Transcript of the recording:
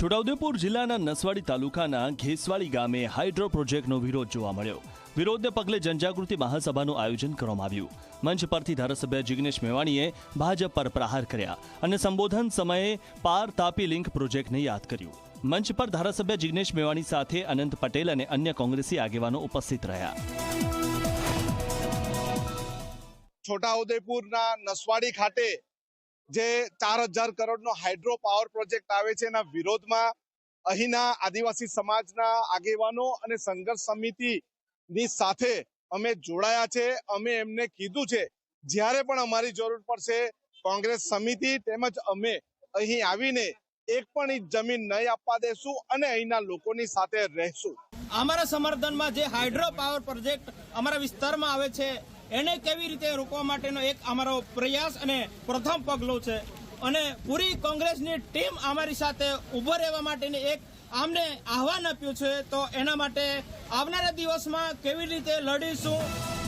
છોટાઉદેપુર જિલ્લાના નસવાડી તાલુકાના ઘેસવાડી ગામે હાઇડ્રો પ્રોજેક્ટનો વિરોધ જોવા મળ્યો. વિરોધને પગલે જનજાગૃતિ મહાસભાનું આયોજન કરવામાં આવ્યું. મંચ પરથી ધારાસભ્ય જિગ્નેશ મેવાણીએ ભાજપ પર પ્રહાર કર્યા અને સંબોધન સમયે પાર તાપી લિંક પ્રોજેક્ટને યાદ કર્યું. મંચ પર ધારાસભ્ય જિગ્નેશ મેવાણી સાથે અનંત પટેલ અને અન્ય કોંગ્રેસી આગેવાનો ઉપસ્થિત રહ્યા. છોટાઉદેપુરના નસવાડી ખાતે જે ચાર હજાર કરોડનો હાઇડ્રો પાવર પ્રોજેક્ટ આવે છે, એના વિરોધમાં અહીંના આદિવાસી સમાજના આગેવાનો અને સંઘર્ષ સમિતિની સાથે અમે જોડાયા છે. અમે એમને કીધું છે, જ્યારે પણ અમારી જરૂર પડશે, કોંગ્રેસ સમિતિ તેમજ અમે અહીં આવીને એક પણ જમીન નહીં આપવા દેશું અને અહીંના લોકોની સાથે રહેશું. અમારા સમર્થનમાં જે હાઇડ્રો પાવર પ્રોજેક્ટ અમારા વિસ્તારમાં આવે છે એને કેવી રીતે રોકવા માટેનો એક અમારો પ્રયાસ અને પ્રથમ પગલું છે. અને પૂરી કોંગ્રેસની ટીમ અમારી સાથે ઊભો રહેવા માટેની એક આમને આહવાન આપ્યું છે. તો એના માટે આવનારા દિવસમાં કેવી રીતે લડીશું?